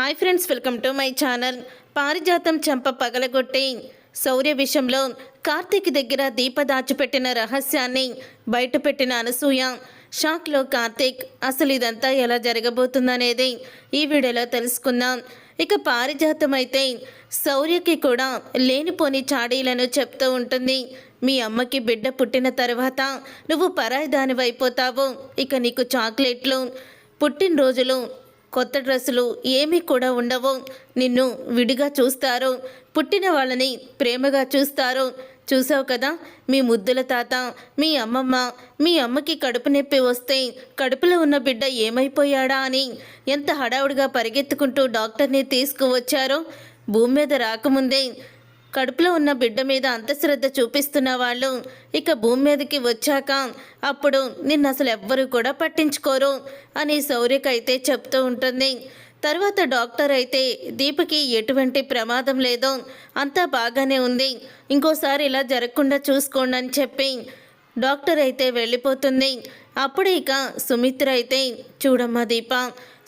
Hi friends welcome to my channel. పారిజాతం చెంప పగలగొట్టి శౌర్య విషయంలో కార్తీక్ దగ్గర దీప దాచిపెట్టిన రహస్యాన్ని బయటపెట్టిన అనసూయ షాక్లో కార్తీక్ అసలు ఇదంతా ఎలా జరగబోతుందనేది ఈ వీడియోలో తెలుసుకుందాం. ఇక పారిజాతం అయితే శౌర్యకి కూడా లేనిపోని చాడీలను చెప్తూ ఉంటుంది. మీ అమ్మకి బిడ్డ పుట్టిన తర్వాత నువ్వు పరాయి దానివైపోతావు ఇక నీకు చాక్లెట్లు పుట్టినరోజులు కొత్త డ్రెస్సులు ఏమీ కూడా ఉండవు. నిన్ను విడిగా చూస్తారు. పుట్టిన వాళ్ళని ప్రేమగా చూస్తారు. చూసావు కదా? మీ ముద్దుల తాత మీ అమ్మమ్మ మీ అమ్మకి కడుపు నొప్పి వస్తే కడుపులో ఉన్న బిడ్డ ఏమైపోయాడా అని ఎంత హడావుడిగా పరిగెత్తుకుంటూ డాక్టర్ని తీసుకువచ్చారో? భూమి మీద రాకముందే కడుపులో ఉన్న బిడ్డ మీద అంత శ్రద్ధ చూపిస్తున్న వాళ్ళు ఇక భూమి మీదకి వచ్చాక అప్పుడు నిన్ను అసలు ఎవ్వరూ కూడా పట్టించుకోరు అని సౌర్యకైతే చెప్తూ ఉంటుంది. తర్వాత డాక్టర్ అయితే దీపకి ఎటువంటి ప్రమాదం లేదో. అంతా బాగానే ఉంది. ఇంకోసారి ఇలా జరగకుండా చూసుకోండి అని చెప్పి డాక్టర్ అయితే వెళ్ళిపోతుంది. అప్పుడు ఇక సుమిత్ర అయితే చూడమ్మా దీప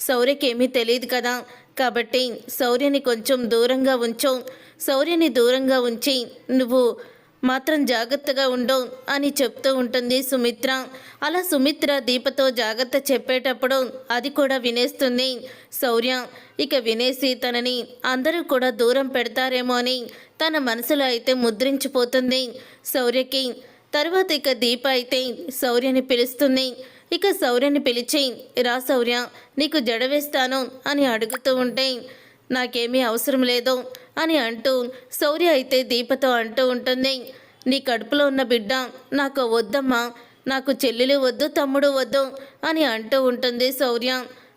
సౌర్యకేమీ తెలియదు కదా. కాబట్టి సౌర్యని కొంచెం దూరంగా ఉంచు. శౌర్యని దూరంగా ఉంచి నువ్వు మాత్రం జాగ్రత్తగా ఉండు అని చెప్తూ ఉంటుంది సుమిత్ర. అలా సుమిత్ర దీపతో జాగ్రత్త చెప్పేటప్పుడు అది కూడా వినేస్తుంది శౌర్య. ఇక వినేసి తనని అందరూ కూడా దూరం పెడతారేమో అని తన మనసులో అయితే ముద్రించిపోతుంది శౌర్యకి. తర్వాత ఇక దీప అయితే శౌర్యని పిలుస్తుంది. ఇక శౌర్యని పిలిచి రా శౌర్య నీకు జడ వేస్తాను అని అడుగుతూ ఉంటే నాకేమీ అవసరం లేదు అని అంటూ శౌర్య అయితే దీపతో అంటూ ఉంటుంది. నీ కడుపులో ఉన్న బిడ్డ నాకు వద్దమ్మా నాకు చెల్లెలు వద్దు తమ్ముడు వద్దు అని అంటూ ఉంటుంది శౌర్య.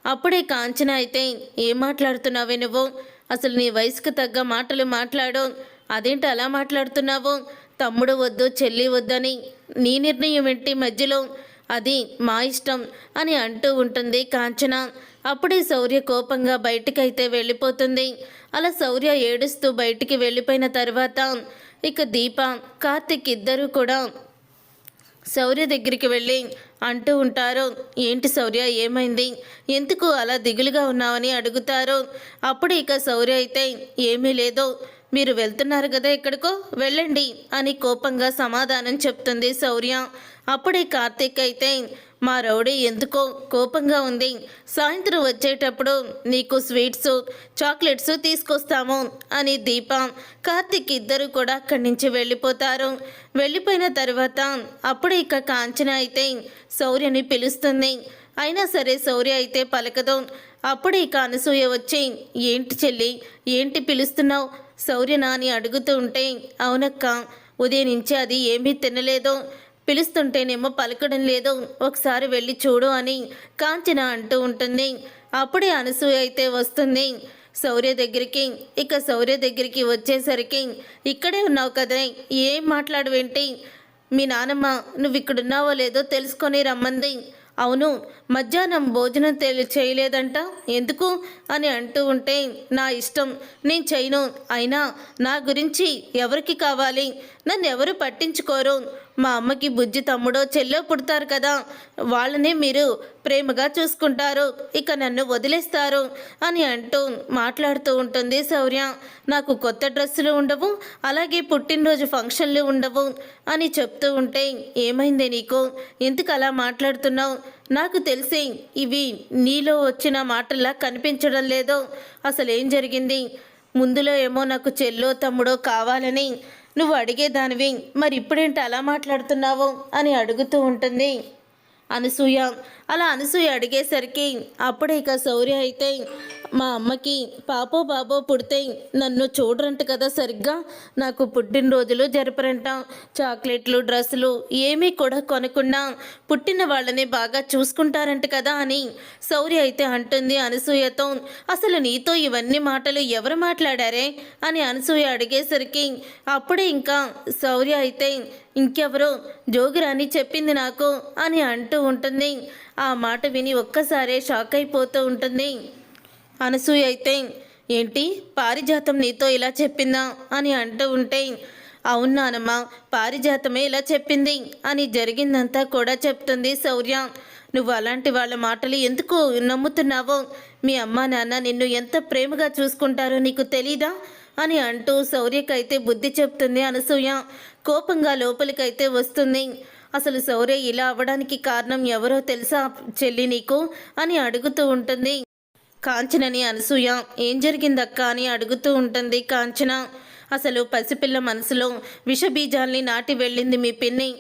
అప్పుడే కాంచన అయితే ఏం మాట్లాడుతున్నావే నువ్వు? అసలు నీ వయసుకు తగ్గ మాటలు మాట్లాడు. అదేంటి అలా మాట్లాడుతున్నావు? తమ్ముడు వద్దు చెల్లి వద్దని నీ నిర్ణయం ఏంటి మధ్యలో? అది మా ఇష్టం అని అంటూ ఉంటుంది కాంచన. అప్పుడే శౌర్య కోపంగా బయటికైతే వెళ్ళిపోతుంది. అలా శౌర్య ఏడుస్తూ బయటికి వెళ్ళిపోయిన తర్వాత ఇక దీప కార్తిక్ ఇద్దరు కూడా శౌర్య దగ్గరికి వెళ్ళి అంటూ ఉంటారు ఏంటి శౌర్య ఏమైంది? ఎందుకు అలా దిగులుగా ఉన్నావని అడుగుతారు. అప్పుడు ఇక శౌర్య అయితే ఏమీ లేదు. మీరు వెళ్తున్నారు కదా ఎక్కడికో? వెళ్ళండి అని కోపంగా సమాధానం చెప్తుంది శౌర్య అప్పుడే కార్తీక్ అయితే మా రౌడీ ఎందుకో కోపంగా ఉంది. సాయంత్రం వచ్చేటప్పుడు నీకు స్వీట్స్ చాక్లెట్స్ తీసుకొస్తాము అని దీప కార్తీక్ ఇద్దరు కూడా అక్కడి నుంచి వెళ్ళిపోతారు. వెళ్ళిపోయిన తర్వాత అప్పుడు ఇక కాంచన అయితే శౌర్యని పిలుస్తుంది. అయినా సరే శౌర్య అయితే పలకదు. అప్పుడు ఇక అనసూయ వచ్చి ఏంటి చెల్లి ఏంటి పిలుస్తున్నావు? శౌర్యనా అని అడుగుతూ ఉంటే అవునక్క ఉదయం నుంచి అది ఏమీ తినలేదు. పిలుస్తుంటేనేమో పలకడం లేదు ఒకసారి వెళ్ళి చూడు అని కాంచన అంటూ ఉంటుంది. అప్పుడే అనసూయ అయితే వస్తుంది. శౌర్య దగ్గరికి ఇక శౌర్య దగ్గరికి వచ్చేసరికి ఇక్కడే ఉన్నావు కదా ఏం మాట్లాడవేంటి? మీ నానమ్మ నువ్వు ఇక్కడున్నావో లేదో తెలుసుకొని రమ్మంది. అవును మధ్యాహ్నం భోజనం తెలి చేయలేదంట? ఎందుకు అని అంటూ ఉంటే నా ఇష్టం నేను చేయను. అయినా నా గురించి ఎవరికి కావాలి? నన్ను ఎవరు పట్టించుకోరు. మా అమ్మకి బుజ్జి తమ్ముడో చెల్లో పుడతారు కదా. వాళ్ళని మీరు ప్రేమగా చూసుకుంటారు. ఇక నన్ను వదిలేస్తారు అని అంటూ మాట్లాడుతూ ఉంటుంది శౌర్య. నాకు కొత్త డ్రెస్సులు ఉండవు అలాగే పుట్టినరోజు ఫంక్షన్లు ఉండవు అని చెప్తూ ఉంటే ఏమైంది నీకు? ఎందుకు అలా మాట్లాడుతున్నావు? నాకు తెలిసి ఇవి నీలో వచ్చిన మాటలా కనిపించడం లేదో. అసలు ఏం జరిగింది? ముందులో ఏమో నాకు చెల్లో తమ్ముడో కావాలని నువ్వు అడిగేదానివి మరి ఇప్పుడేంటి అలా మాట్లాడుతున్నావు అని అడుగుతూ ఉంటుంది. అనసూయ అలా అనసూయ అడిగేసరికి అప్పుడే ఇక శౌర్య అయితే మా అమ్మకి పాపో బాబో పుడితే నన్ను చూడరంట కదా సరిగ్గా. నాకు పుట్టినరోజులు జరపరంట. చాక్లెట్లు డ్రెస్సులు ఏమీ కూడా కొనకుండా పుట్టిన వాళ్ళని బాగా చూసుకుంటారంట కదా అని శౌర్య అయితే అంటుంది అనసూయతో. అసలు నీతో ఇవన్నీ మాటలు ఎవరు మాట్లాడారే? అని అనసూయ అడిగేసరికి అప్పుడే ఇంకా శౌర్య అయితే ఇంకెవరో జోగిరాని చెప్పింది నాకు అని అంటూ ఉంటుంది. ఆ మాట విని ఒక్కసారే షాక్ అయిపోతూ ఉంటుంది. అనసూయ అయితే ఏంటి? పారిజాతం నీతో ఇలా చెప్పిందా? అని అంటూ ఉంటే అవునానమ్మా పారిజాతమే ఇలా చెప్పింది అని జరిగిందంతా కూడా చెప్తుంది శౌర్య. నువ్వు అలాంటి వాళ్ళ మాటలు ఎందుకు నమ్ముతున్నావో? మీ అమ్మా నాన్న నిన్ను ఎంత ప్రేమగా చూసుకుంటారో నీకు తెలీదా? అని అంటూ శౌర్యకైతే బుద్ధి చెప్తుంది అనసూయ. కోపంగా లోపలికైతే వస్తుంది. అసలు శౌర్య ఇలా అవ్వడానికి కారణం ఎవరో తెలుసా చెల్లి నీకు? అని అడుగుతూ ఉంటుంది. కాంచనని అనసూయ ఏం జరిగిందక్క? అని అడుగుతూ ఉంటుంది కాంచన. అసలు పసిపిల్ల మనసులో విషబీజాల్ని నాటి వెళ్ళింది మీ పిన్ని.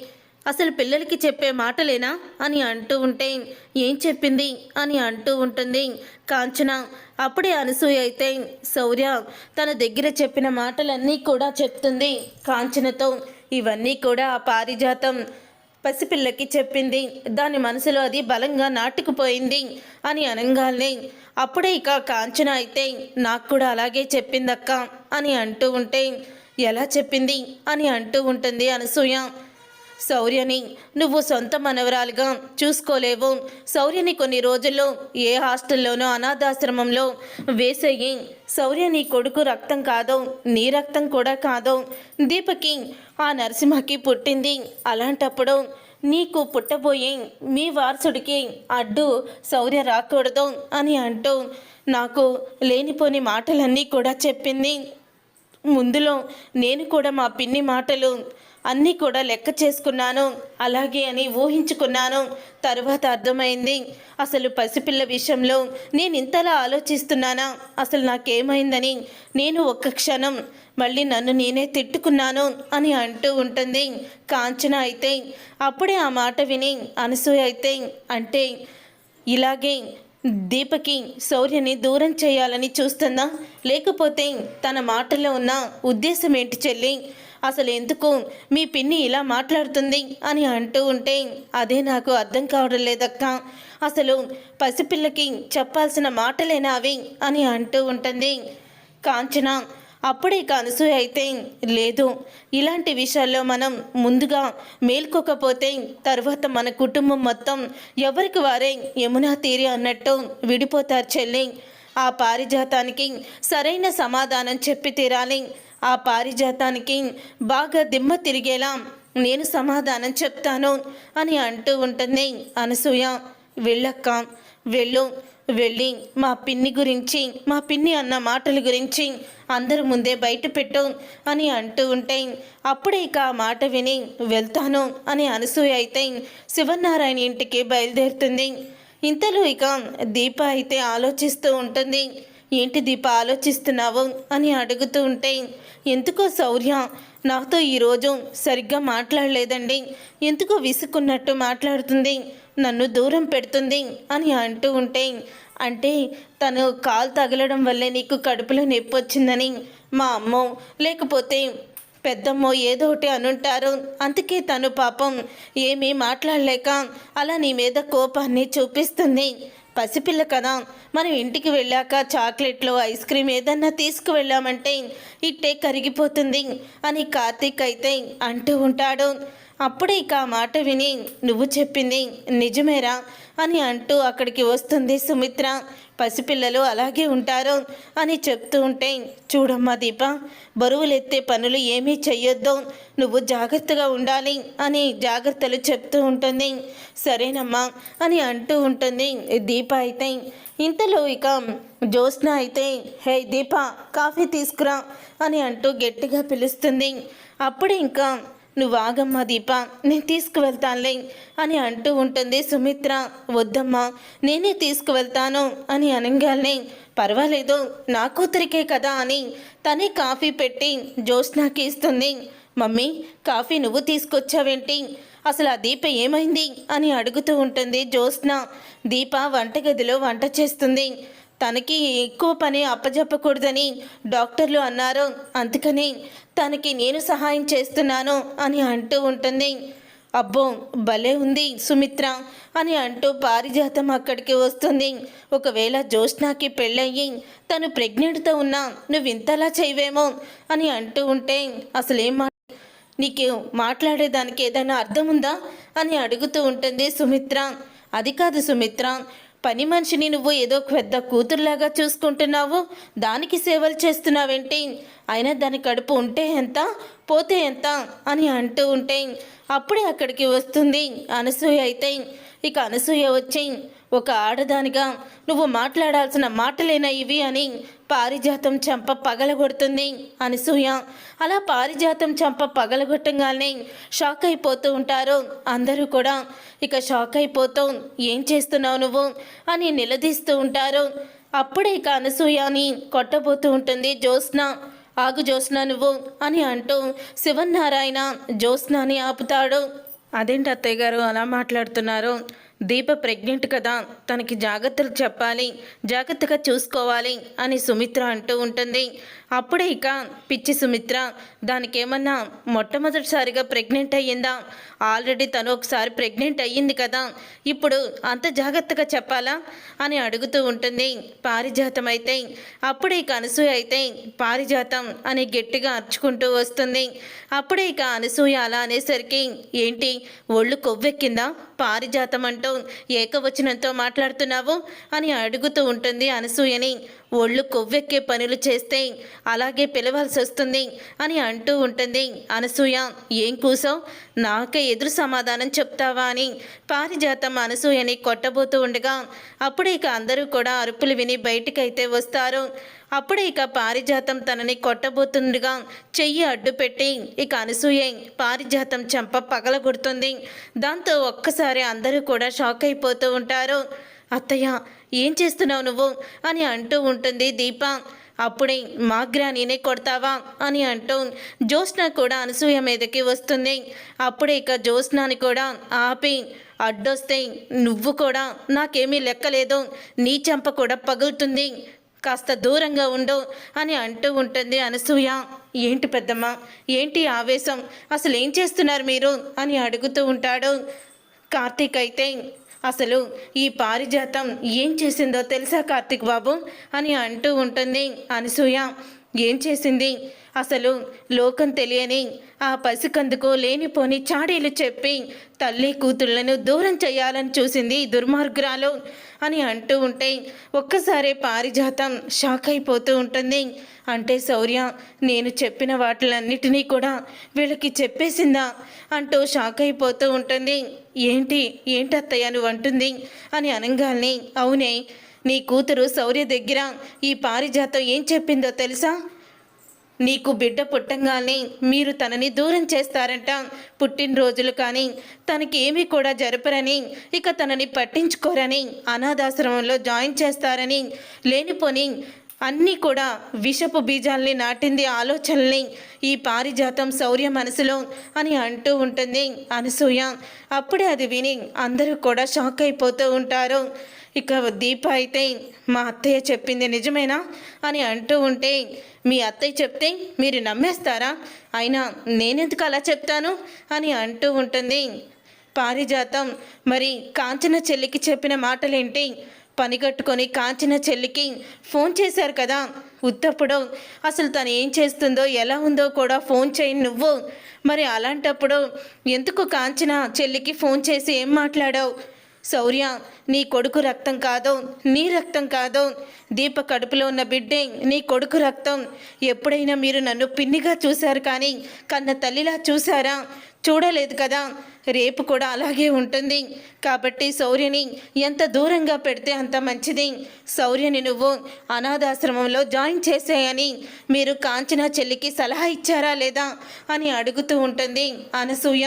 అసలు పిల్లలకి చెప్పే మాటలేనా? అని అంటూ ఉంటే ఏం చెప్పింది? అని అంటూ ఉంటుంది కాంచన. అప్పుడే అనసూయ అయితే శౌర్య తన దగ్గర చెప్పిన మాటలన్నీ కూడా చెప్తుంది కాంచనతో. ఇవన్నీ కూడా ఆ పారిజాతం. పసిపిల్లకి చెప్పింది. దాని మనసులో అది బలంగా నాటుకుపోయింది అని అనగానే అప్పుడే ఇక కాంచన అయితే నాకు కూడా అలాగే చెప్పిందక్క అని అంటూ ఉంటే ఎలా చెప్పింది? అని అంటూ ఉంటుంది అనసూయ. శౌర్యని నువ్వు సొంత మనవరాలుగా చూసుకోలేవు. శౌర్యని కొన్ని రోజుల్లో ఏ హాస్టల్లోనో అనాథాశ్రమంలో వేసేయి. శౌర్య నీ కొడుకు రక్తం కాదు నీ రక్తం కూడా కాదు. దీపకి ఆ నరసింహకి పుట్టింది. అలాంటప్పుడు నీకు పుట్టబోయే మీ వారసుడికి అడ్డు శౌర్య రాకూడదు అని అంటూ నాకు లేనిపోని మాటలన్నీ కూడా చెప్పింది. ముందులో నేను కూడా మా పిన్ని మాటలు అన్నీ కూడా లెక్క చేసుకున్నాను. అలాగే అని ఊహించుకున్నాను. తరువాత అర్థమైంది. అసలు పసిపిల్ల విషయంలో నేను ఇంతలా ఆలోచిస్తున్నానా? అసలు నాకేమైందని? నేను ఒక్క క్షణం మళ్ళీ నన్ను నేనే తిట్టుకున్నాను అని అంటూ ఉంటుంది. కాంచన అయితే అప్పుడే ఆ మాట విని అనసూయ అయితే అంటే ఇలాగే దీపకి శౌర్యని దూరం చేయాలని చూస్తుందా? లేకపోతే తన మాటలో ఉన్న ఉద్దేశం ఏంటి చెల్లి? అసలు ఎందుకు మీ పిన్ని ఇలా మాట్లాడుతుంది అని అంటూ ఉంటే అదే నాకు అర్థం కావడం లేదక్క. అసలు పసిపిల్లకి చెప్పాల్సిన మాటలేనా అవి అని అంటూ ఉంటుంది. కాంచన అప్పుడే అనసూయ అయితే లేదు. ఇలాంటి విషయాల్లో మనం ముందుగా మేల్కోకపోతే తర్వాత మన కుటుంబం మొత్తం ఎవరికి వారే యమునా తీరి అన్నట్టు విడిపోతారు చెల్లి. ఆ పారిజాతానికి సరైన సమాధానం చెప్పి తీరాలి. ఆ పారిజాతానికి బాగా దిమ్మ తిరిగేలా నేను సమాధానం చెప్తాను అని అంటూ ఉంటుంది అనసూయ. వెళ్ళక్క వెళ్ళు వెళ్ళి మా పిన్ని గురించి మా పిన్ని అన్న మాటల గురించి అందరి ముందే బయట పెట్టు అని అంటూ ఉంటే అప్పుడే ఇక ఆ మాట విని వెళ్తాను అని అనసూయ అయితే శివనారాయణ ఇంటికి బయలుదేరుతుంది. ఇంతలో ఇక దీప అయితే ఆలోచిస్తూ ఉంటుంది. ఏంటి దీప ఆలోచిస్తున్నావు అని అడుగుతూ ఉంటే ఎందుకో శౌర్య నాతో ఈరోజు సరిగ్గా మాట్లాడలేదండి. ఎందుకో విసుక్కున్నట్టు మాట్లాడుతుంది. నన్ను దూరం పెడుతుంది అని అంటూ ఉంటే అంటే తను కాలు తగలడం వల్లే నీకు కడుపులో నొప్పి వచ్చిందని మా అమ్మో లేకపోతే పెద్దమ్మో ఏదో ఒకటి అనుంటారు. అందుకే తను పాపం ఏమీ మాట్లాడలేక అలా నీ మీద కోపాన్ని చూపిస్తుంది. పసిపిల్ల కదా మనం ఇంటికి వెళ్ళాక చాక్లెట్లు ఐస్ క్రీమ్ ఏదన్నా తీసుకువెళ్ళామంటే ఇట్టే కరిగిపోతుంది అని కార్తీక్ అయితే అంటూ ఉంటాడు. అప్పుడే ఇక ఆ మాట విని నువ్వు చెప్పింది నిజమేరా? అని అంటూ అక్కడికి వస్తుంది సుమిత్ర. పసిపిల్లలు అలాగే ఉంటారు అని చెప్తూ ఉంటే చూడమ్మా దీప బరువులెత్తే పనులు ఏమీ చెయ్యొద్దు. నువ్వు జాగ్రత్తగా ఉండాలి అని జాగ్రత్తలు చెప్తూ ఉంటుంది. సరేనమ్మా అని అంటూ ఉంటుంది దీప అయితే. ఇంతలో ఇక జ్యోత్స్న అయితే హే దీప కాఫీ తీసుకురా అని అంటూ గట్టిగా పిలుస్తుంది. అప్పుడు ఇంకా నువ్వు ఆగమ్మా దీప నేను తీసుకువెళ్తానులే అని అంటూ ఉంటుంది సుమిత్ర. వద్దమ్మా నేనే తీసుకువెళ్తాను అని అనగానే. పర్వాలేదు నా కూతురికే కదా అని తనే కాఫీ పెట్టి జ్యోత్స్నాకి ఇస్తుంది. మమ్మీ కాఫీ నువ్వు తీసుకొచ్చావేంటి? అసలు ఆ దీప ఏమైంది? అని అడుగుతూ ఉంటుంది జ్యోత్స్న. దీప వంటగదిలో వంట చేస్తుంది. తనకి ఎక్కువ పని అప్పజెప్పకూడదని డాక్టర్లు అన్నారు. అందుకని తనకి నేను సహాయం చేస్తున్నాను అని అంటూ ఉంటుంది. అబ్బో భలే ఉంది సుమిత్ర అని అంటూ పారిజాతం అక్కడికి వస్తుంది. ఒకవేళ జ్యోత్స్నాకి పెళ్ళయ్యి తను ప్రెగ్నెంట్తో ఉన్నా నువ్వు ఇంతలా చేయవేమో అని అంటూ ఉంటే అసలేం నీకు మాట్లాడేదానికి ఏదైనా అర్థం ఉందా అని అడుగుతూ ఉంటుంది సుమిత్ర. అది కాదు సుమిత్ర పని మనిషిని నువ్వు ఏదో పెద్ద కూతురులాగా చూసుకుంటున్నావు? దానికి సేవలు చేస్తున్నావేంటి? అయినా దాని కడుపు ఉంటే ఎంత? పోతే ఎంత? అని అంటూ ఉంటే అప్పుడే అక్కడికి వస్తుంది అనసూయ అయితే. ఇక అనసూయ వచ్చి ఒక ఆడదానిగా నువ్వు మాట్లాడాల్సిన మాటలేనా ఇవి? అని పారిజాతం చంప పగలగొడుతుంది అనసూయ అలా పారిజాతం చంప పగలగొట్టంగానే షాక్ అయిపోతూ ఉంటారు అందరూ కూడా. ఇక షాక్ అయిపోతూ ఏం చేస్తున్నావు నువ్వు? అని నిలదీస్తూ ఉంటారు. అప్పుడే ఇక అనసూయని కొట్టబోతూ ఉంటుంది జ్యోత్స్న ఆగు జ్యోత్స్న నువ్వు అని అంటూ శివన్నారాయణ జ్యోత్స్నాని ఆపుతాడు. అదేంటి అత్తయ్య గారు అలా మాట్లాడుతున్నారు? దీప ప్రెగ్నెంట్ కదా తనకి జాగ్రత్తలు చెప్పాలి జాగ్రత్తగా చూసుకోవాలి అని సుమిత్ర అంటూ ఉంటుంది. అప్పుడే ఇక పిచ్చి సుమిత్ర దానికి ఏమన్నా మొట్టమొదటిసారిగా ప్రెగ్నెంట్ అయ్యిందా? ఆల్రెడీ తను ఒకసారి ప్రెగ్నెంట్ అయ్యింది కదా ఇప్పుడు అంత జాగ్రత్తగా చెప్పాలా? అని అడుగుతూ ఉంటుంది పారిజాతం అయితే. అప్పుడే ఇక అనసూయ అయితే పారిజాతం అని గట్టిగా అరుచుకుంటూ వస్తుంది. అప్పుడే ఇక అనసూయ అలా అనేసరికి ఏంటి ఒళ్ళు కొవ్వెక్కిందా? పారిజాతం అంటూ ఏకవచనంతో మాట్లాడుతున్నావు అని అడుగుతూ ఉంటుంది అనసూయని. ఒళ్ళు కొవ్వెక్కే పనులు చేస్తే అలాగే పిలవాల్సి వస్తుంది అని అంటూ ఉంటుంది అనసూయ. ఏం కూసావు నాకే ఎదురు సమాధానం చెప్తావా అని పారిజాతం అనసూయని కొట్టబోతూ ఉండగా అప్పుడే ఇక అందరూ కూడా అరుపులు విని బయటికైతే వస్తారు. అప్పుడే ఇక పారిజాతం తనని కొట్టబోతుండగా చెయ్యి అడ్డు పెట్టి ఇక అనసూయ పారిజాతం చెంప పగలగొడుతుంది. దాంతో ఒక్కసారి అందరూ కూడా షాక్ అయిపోతూ ఉంటారు. అత్తయ్య ఏం చేస్తున్నావు నువ్వు? అని అంటూ ఉంటుంది దీప. అప్పుడే మాగ్రా నేనే కొడతావా? అని అంటూ జ్యోత్స్న కూడా అనసూయ మీదకి వస్తుంది. అప్పుడే ఇక జ్యోత్స్నాని కూడా ఆపి అడ్డొస్తే నువ్వు కూడా నాకేమీ లెక్కలేదు. నీ చెంప కూడా పగులుతుంది. కాస్త దూరంగా ఉండు అని అంటూ ఉంటుంది అనసూయ. ఏంటి పెద్దమ్మ? ఏంటి ఆవేశం? అసలు ఏం చేస్తున్నారు మీరు? అని అడుగుతూ ఉంటాడు. కార్తీక్ అయితే అసలు ఈ పారిజాతం ఏం చేసిందో తెలుసా కార్తీక్ బాబు? అని అంటూ ఉంటుంది అనసూయ. ఏం చేసింది? అసలు లోకం తెలియని ఆ పసికందుకు లేనిపోని చాడీలు చెప్పి తల్లి కూతుళ్ళను దూరం చేయాలని చూసింది దుర్మార్గురాలు అని అంటూ ఉంటే ఒక్కసారే పారిజాతం షాక్ అయిపోతూ ఉంటుంది. అంటే శౌర్య నేను చెప్పిన వాటిలన్నిటినీ కూడా వీళ్ళకి చెప్పేసిందా అంటూ షాక్ అయిపోతూ ఉంటుంది. ఏంటి? ఏంటి అత్తయ్య నువ్వు అంటుంది? అని అనగానే అవునే నీ కూతురు శౌర్య దగ్గర ఈ పారిజాతం ఏం చెప్పిందో తెలుసా? నీకు బిడ్డ పుట్టంగానే మీరు తనని దూరం చేస్తారంట. పుట్టినరోజులు కానీ తనకి ఏమీ కూడా జరపరని ఇక తనని పట్టించుకోరని అనాథాశ్రమంలో జాయిన్ చేస్తారని లేనిపోని అన్నీ కూడా విషపు బీజాల్ని నాటింది ఆలోచనల్ని ఈ పారిజాతం శౌర్య మనసులో అని అంటూ ఉంటుంది అనసూయ. అప్పుడే అది విని అందరూ కూడా షాక్ అయిపోతూ ఉంటారు. ఇక దీప అయితే మా అత్తయ్య చెప్పింది నిజమేనా? అని అంటూ ఉంటే మీ అత్తయ్య చెప్తే మీరు నమ్మేస్తారా? అయినా నేనెందుకు అలా చెప్తాను? అని అంటూ ఉంటుంది. పారిజాతం. మరి కాంచన చెల్లికి చెప్పిన మాటలేంటి? పని కట్టుకొని కాంచిన చెల్లికి ఫోన్ చేశారు కదా. ఉత్తప్పుడు అసలు తను ఏం చేస్తుందో ఎలా ఉందో కూడా ఫోన్ చేయి నువ్వు. మరి అలాంటప్పుడు ఎందుకు కాంచిన చెల్లికి ఫోన్ చేసి ఏం మాట్లాడావు? శౌర్య నీ కొడుకు రక్తం కాదో నీ రక్తం కాదో దీప కడుపులో ఉన్న బిడ్డే నీ కొడుకు రక్తం. ఎప్పుడైనా మీరు నన్ను పిన్నిగా చూశారు కానీ కన్న తల్లిలా చూసారా చూడలేదు కదా. రేపు కూడా అలాగే ఉంటుంది. కాబట్టి శౌర్యని ఎంత దూరంగా పెడితే అంత మంచిది. శౌర్యని నువ్వు అనాథాశ్రమంలో జాయిన్ చేసేయని మీరు కాంచన చెల్లికి సలహా ఇచ్చారా లేదా అని అడుగుతూ ఉంటుంది అనసూయ.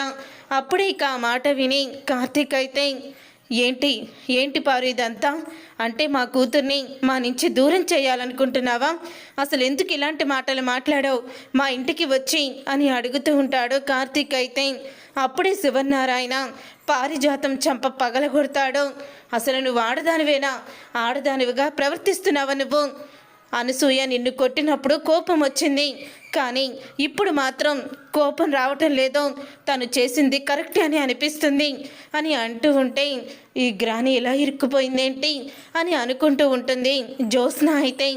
అప్పుడే ఇక ఆ మాట విని కార్తీక్ అయితే ఏంటి ఏంటి పారు ఇదంతా? అంటే మా కూతుర్ని మా నుంచి దూరం చేయాలనుకుంటున్నావా? అసలు ఎందుకు ఇలాంటి మాటలు మాట్లాడావు? మా ఇంటికి వచ్చి అని అడుగుతూ ఉంటాడు కార్తీక్ అయితే. అప్పుడే శివనారాయణ పారిజాతం చంప పగలగొడతాడు. అసలు నువ్వు ఆడదానివేనా? ఆడదానివిగా ప్రవర్తిస్తున్నావా నువ్వు? అనసూయ నిన్ను కొట్టినప్పుడు కోపం వచ్చింది. కానీ ఇప్పుడు మాత్రం కోపం రావటం లేదో తను చేసింది కరెక్టే అని అనిపిస్తుంది అని అంటూ ఉంటే ఈ గ్రాని ఇలా ఇరుక్కుపోయిందేంటి? అని అనుకుంటూ ఉంటుంది జ్యోత్స్న అయితే.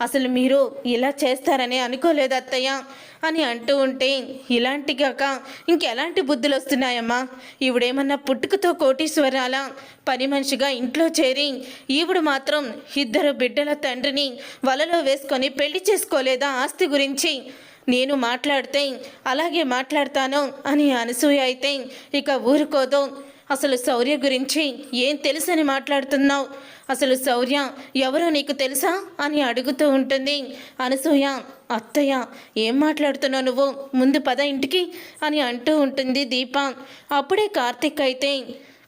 అసలు మీరు ఇలా చేస్తారని అనుకోలేదు అత్తయ్య అని అంటూ ఉంటే ఇలాంటి కాక ఇంకెలాంటి బుద్ధులు వస్తున్నాయమ్మా? ఈవిడేమన్నా పుట్టుకతో కోటీశ్వరాల? పని మనిషిగా ఇంట్లో చేరి ఈవిడ మాత్రం ఇద్దరు బిడ్డల తండ్రిని వలలో వేసుకొని పెళ్ళి చేసుకోలేదా ఆస్తి గురించి? నేను మాట్లాడితే అలాగే మాట్లాడతాను అని అనసూయ అయితే ఇక ఊరుకోదు. అసలు శౌర్య గురించి ఏం తెలుసని మాట్లాడుతున్నావు? అసలు శౌర్య ఎవరో నీకు తెలుసా? అని అడుగుతూ ఉంటుంది. అనసూయ అత్తయ్య ఏం మాట్లాడుతున్నావు నువ్వు? ముందు పద ఇంటికి అని అంటూ ఉంటుంది దీప. అప్పుడే కార్తిక్ అయితే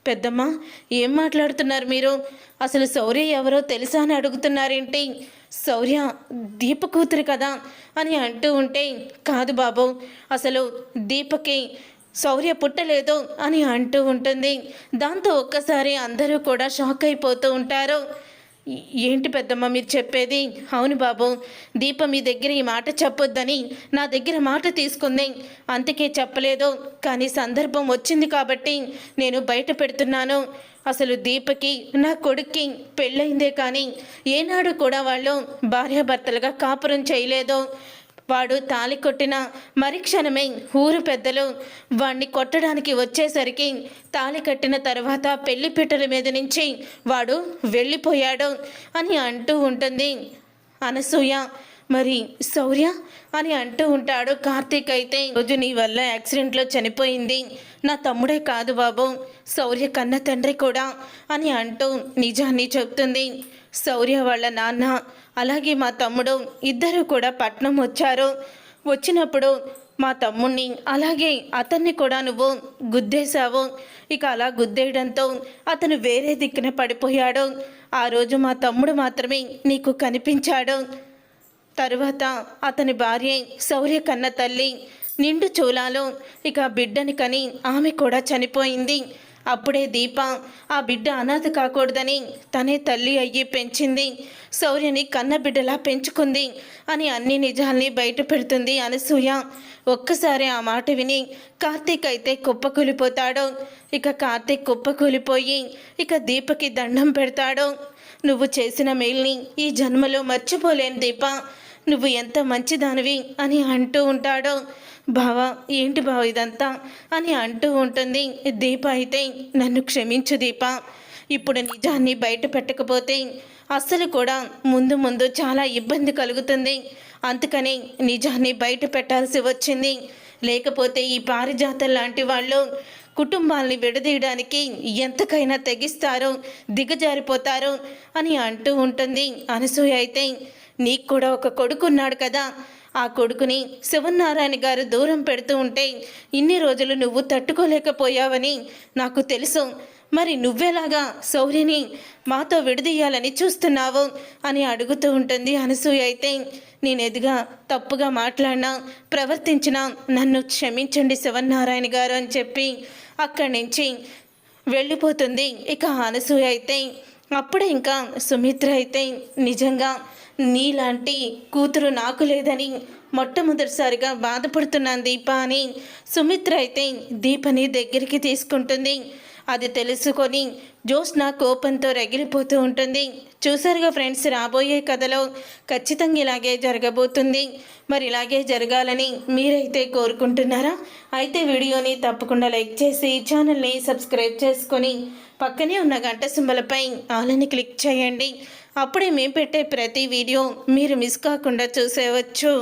పెద్దమ్మ ఏం మాట్లాడుతున్నారు మీరు? అసలు శౌర్య ఎవరో తెలుసా అని అడుగుతున్నారేంటి? శౌర్య దీప కూతురు కదా అని అంటూ ఉంటే కాదు బాబు అసలు దీపకి శౌర్య పుట్టలేదు అని అంటూ ఉంటుంది. దాంతో ఒక్కసారి అందరూ కూడా షాక్ అయిపోతూ ఉంటారు. ఏంటి పెద్దమ్మ మీరు చెప్పేది? అవును బాబు దీప మీ దగ్గర ఈ మాట చెప్పొద్దని నా దగ్గర మాట తీసుకుంది. అందుకే చెప్పలేదు. కానీ సందర్భం వచ్చింది కాబట్టి నేను బయట పెడుతున్నాను. అసలు దీపకి నా కొడుక్కి పెళ్ళయిందే కానీ ఏనాడు కూడా వాళ్ళు భార్యాభర్తలుగా కాపురం చేయలేదు. వాడు తాలి కొట్టిన మరిక్షణమే ఊరు పెద్దలు వాణ్ణి కొట్టడానికి వచ్చేసరికి తాలి కట్టిన తర్వాత పెళ్ళి పీటల మీద నుంచి వాడు వెళ్ళిపోయాడు అని అంటూ ఉంటుంది. అనసూయ మరి శౌర్య? అని అంటూ ఉంటాడు. కార్తీక్ అయితే రోజు నీ వల్ల యాక్సిడెంట్లో చనిపోయింది. నా తమ్ముడే కాదు బాబు. శౌర్య కన్న తండ్రి కూడా అని అంటూ నిజాన్ని చెప్తుంది. శౌర్య వాళ్ళ నాన్న అలాగే మా తమ్ముడు ఇద్దరు కూడా పట్నం వచ్చారు. వచ్చినప్పుడు మా తమ్ముణ్ణి అలాగే అతన్ని కూడా నువ్వు గుద్దేశావు. ఇక అలా గుద్దేయడంతో అతను వేరే దిక్కున పడిపోయాడు. ఆ రోజు మా తమ్ముడు మాత్రమే నీకు కనిపించాడు. తరువాత అతని భార్య శౌర్య కన్న తల్లి నిండు చూలాలు ఇక బిడ్డని కని ఆమె కూడా చనిపోయింది. అప్పుడే దీప ఆ బిడ్డ అనాథ కాకూడదని తనే తల్లి అయ్యి పెంచింది. శౌర్యని కన్న బిడ్డలా పెంచుకుంది అని అన్ని నిజాల్ని బయట పెడుతుంది అనసూయ. ఒక్కసారి ఆ మాట విని కార్తీక్ అయితే కుప్పకూలిపోతాడు. ఇక కార్తీక్ కుప్పకూలిపోయి ఇక దీపకి దండం పెడతాడు. నువ్వు చేసిన మేల్ని ఈ జన్మలో మర్చిపోలేను దీప. నువ్వు ఎంత మంచిదానివి అని అంటూ ఉంటాడు. బావా ఏంటి బావ ఇదంతా? అని అంటూ ఉంటుంది. దీప అయితే నన్ను క్షమించు దీప. ఇప్పుడు నిజాన్ని బయట పెట్టకపోతే అస్సలు కూడా ముందు ముందు చాలా ఇబ్బంది కలుగుతుంది. అందుకని నిజాన్ని బయట పెట్టాల్సి వచ్చింది. లేకపోతే ఈ పారిజాతం లాంటి వాళ్ళు కుటుంబాల్ని విడదీయడానికి ఎంతకైనా తెగిస్తారు దిగజారిపోతారు అని అంటూ ఉంటుంది. అనసూయ అయితే నీకు కూడా ఒక కొడుకున్నాడు కదా. ఆ కొడుకుని శివనారాయణ గారు దూరం పెడుతూ ఉంటే ఇన్ని రోజులు నువ్వు తట్టుకోలేకపోయావని నాకు తెలుసు. మరి నువ్వెలాగా శౌర్యని మాతో విడదీయాలని చూస్తున్నావు? అని అడుగుతూ ఉంటుంది అనసూయ అయితే. నేను తప్పుగా మాట్లాడినా ప్రవర్తించినా నన్ను క్షమించండి శివనారాయణ గారు అని చెప్పి అక్కడి నుంచి వెళ్ళిపోతుంది. ఇక అనసూయ అయితే అప్పుడే ఇంకా సుమిత్ర అయితే నిజంగా నీలాంటి కూతురు నాకు లేదని మొట్టమొదటిసారిగా బాధపడుతున్నాను దీప అని సుమిత్ర అయితే దీపని దగ్గరికి తీసుకుంటుంది. అది తెలుసుకొని జోష్న కోపంతో రగిలిపోతూ ఉంటుంది. చూసారుగా ఫ్రెండ్స్ రాబోయే కథలో ఖచ్చితంగా ఇలాగే జరగబోతుంది. మరి ఇలాగే జరగాలని మీరైతే కోరుకుంటున్నారా? అయితే వీడియోని తప్పకుండా లైక్ చేసి ఛానల్ని సబ్స్క్రైబ్ చేసుకొని పక్కనే ఉన్న గంట సింబలపై ఆలని క్లిక్ చేయండి. అప్పుడే మేము పెట్టే ప్రతి వీడియో మీరు మిస్ కాకుండా చూసేవచ్చు.